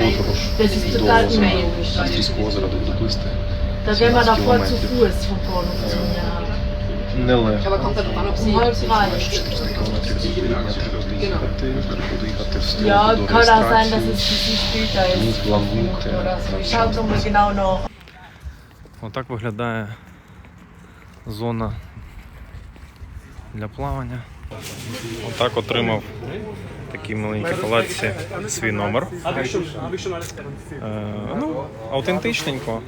подорож Das ist до total unlogisch. Австрійського озера доплисти. Da wären wir da 17 voll zu Fuß vom Bahnhof zum Нелегко. Aber kommt dann an, ob Um sie halb drei. 400 кілометрів підняти, доїхати, доїхати в сторону Ja, kann auch sein, dass es ein später ist. Schaut doch genau nach. Отак виглядає зона для плавання. Отак отримав такий маленький палаці свій номер. Е, ну, аутентичненько.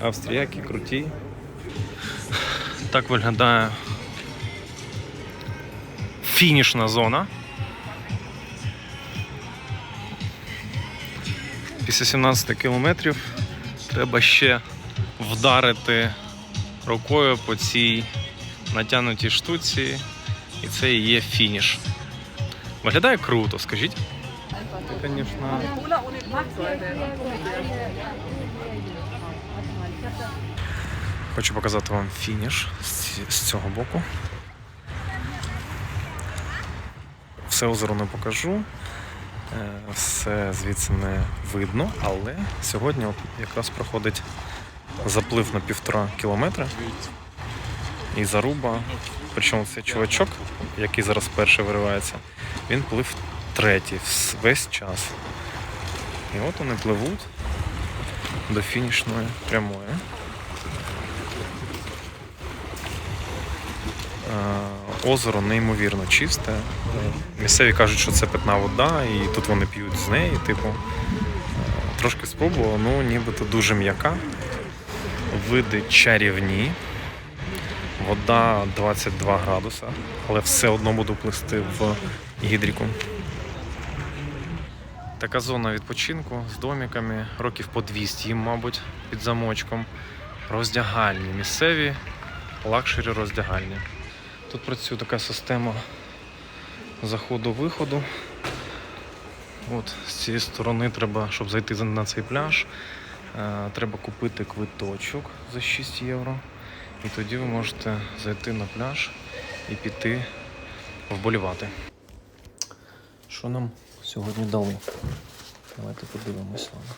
Австріяки круті. Так виглядає фінішна зона. Після 17 кілометрів треба ще вдарити рукою по цій натягнутій штуці, і це і є фініш. Виглядає круто, скажіть. Звісно. Хочу показати вам фініш з цього боку. Все озеро не покажу. Е, Все звідси не видно, але сьогодні якраз проходить заплив на півтора кілометра. І заруба. Причому цей чувачок, який зараз перший виривається, він плив третій весь час. І от вони пливуть до фінішної прямої. Е, Озеро неймовірно чисте. Місцеві кажуть, що це питна вода, і тут вони п'ють з неї, типу. Е, Трошки спробував, ну нібито дуже м'яка. Види чарівні. Вода 22 градуса, але все одно буду плисти в гідріку. Така зона відпочинку з домиками, років по 200 їм, мабуть, під замочком. Роздягальні, місцеві лакшері роздягальні. Тут працює така система заходу-виходу. От з цієї сторони треба, щоб зайти на цей пляж, е, треба купити квиточок за 6 євро. І тоді ви можете зайти на пляж і піти вболівати. Що нам сьогодні дали? Давайте подивимось вами.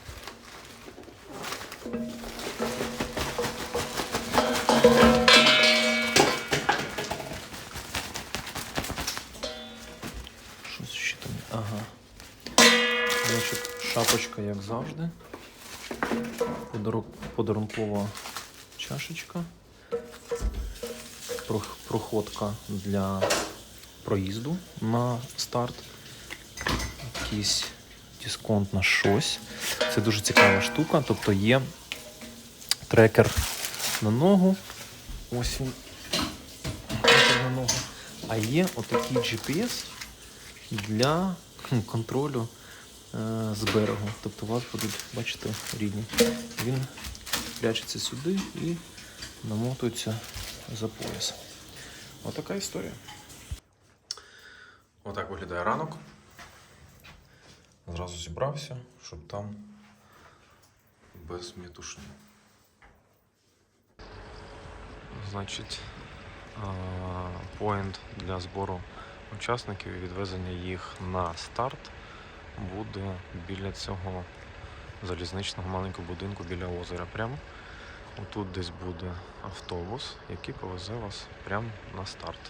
Щось ще там. Ага. Значить, шапочка, як завжди. Подарункова чашечка. Прох- Проходка для проїзду на старт. Якийсь дисконт на щось. Це дуже цікава штука. Тобто є трекер на ногу. Ось він. Трекер на ногу. А є отакий GPS для контролю е, з берегу. Тобто у вас будуть, бачите, рідні. Він прячеться сюди і намотується за пояс. Отака історія. Отак виглядає ранок. Зразу зібрався, щоб там без мітушні. Значить, поінт для збору учасників і відвезення їх на старт буде біля цього залізничного маленького будинку біля озера. Прямо отут десь буде автобус, який повезе вас прямо на старт.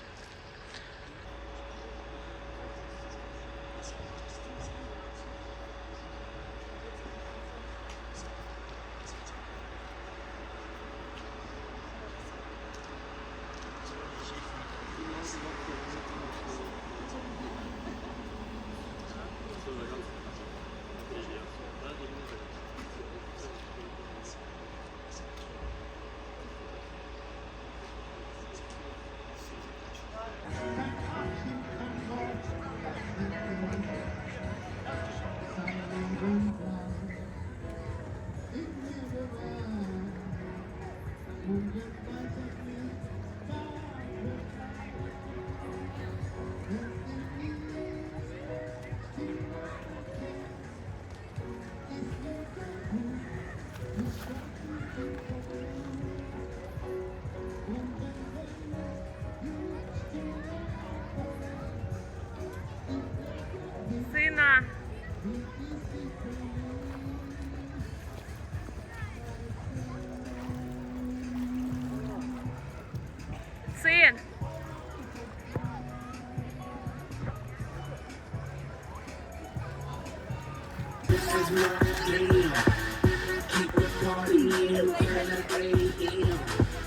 is. Keep the party in when I you.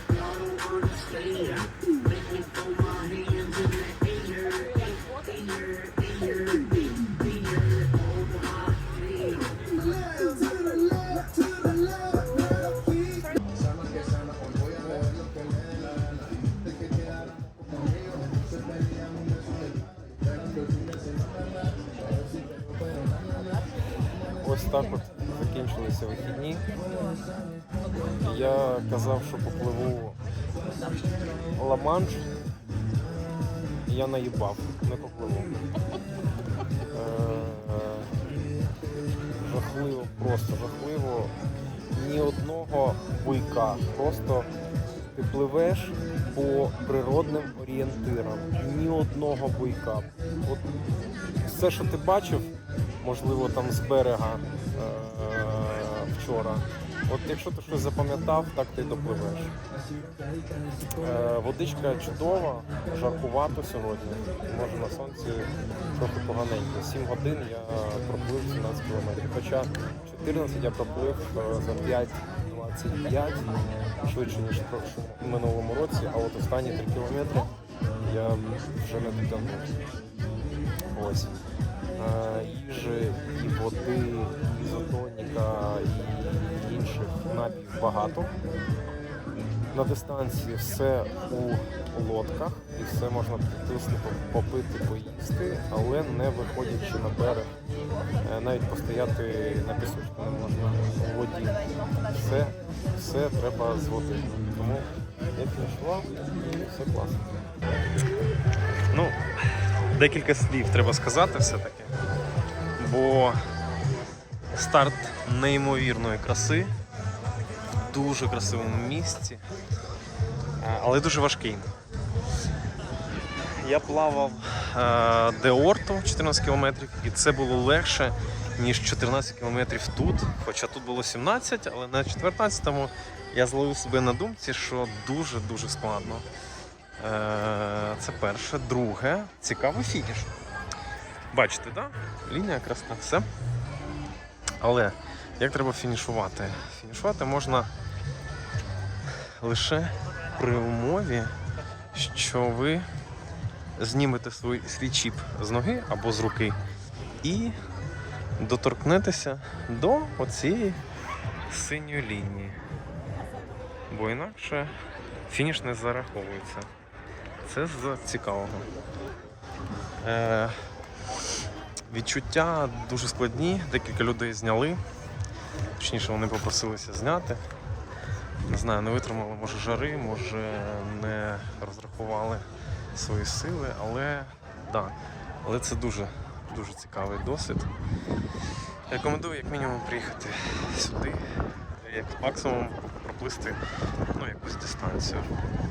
don't understand. Make me throw my hands in. Ось так от закінчилися вихідні. Я казав, що попливу Ла-Манш. Я наїбав, не попливу. Е, Жахливо, просто жахливо. Ні одного буйка. Просто ти пливеш по природним орієнтирам. Ні одного буйка. От все, що ти бачив, можливо, там з берега е- вчора. От якщо ти щось запам'ятав, так ти допливеш. Е, водичка чудова, жаркувато сьогодні. Може на сонці трохи поганенько. 7 годин я проплив 17 кілометрів. Хоча 14 я проплив е, за 5.25, швидше, ніж в минулому році, а от останні 3 кілометри я вже не дотягнув. Ось. Е, їжі, і води, і ізотоніка, і інших напів багато. На дистанції все у лодках і все можна потиснути, попити, поїсти, але не виходячи на берег. Е, Навіть постояти на пісочку не можна у воді. Все, все треба з води. Тому я фінішував і все класно. Ну, декілька слів треба сказати все-таки. Бо старт неймовірної краси в дуже красивому місці, е, але дуже важкий. Я плавав е, Деорту 14 кілометрів, і це було легше, ніж 14 кілометрів тут. Хоча тут було 17, але на 14-му я зловив себе на думці, що дуже-дуже складно. Е, Це перше. Друге, цікавий фініш. Бачите, да? Лінія красна, все. Але як треба фінішувати? Фінішувати можна лише при умові, що ви знімете свій, свій чіп з ноги або з руки і доторкнетеся до оцієї синьої лінії. Бо інакше фініш не зараховується. Це з цікавого. Е, відчуття дуже складні, декілька людей зняли. Точніше, вони попросилися зняти. Не знаю, не витримали, може жари, може не розрахували свої сили, але да, але це дуже, дуже цікавий досвід. Рекомендую як мінімум приїхати сюди, як максимум проплисти ну, якусь дистанцію.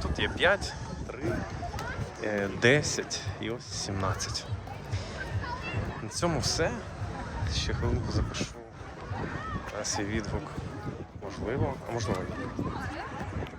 Тут є 5, 3, е, 10 і ось 17. На цьому все. Ще хвилинку запишу е, є відгук. Можливо, а можливо.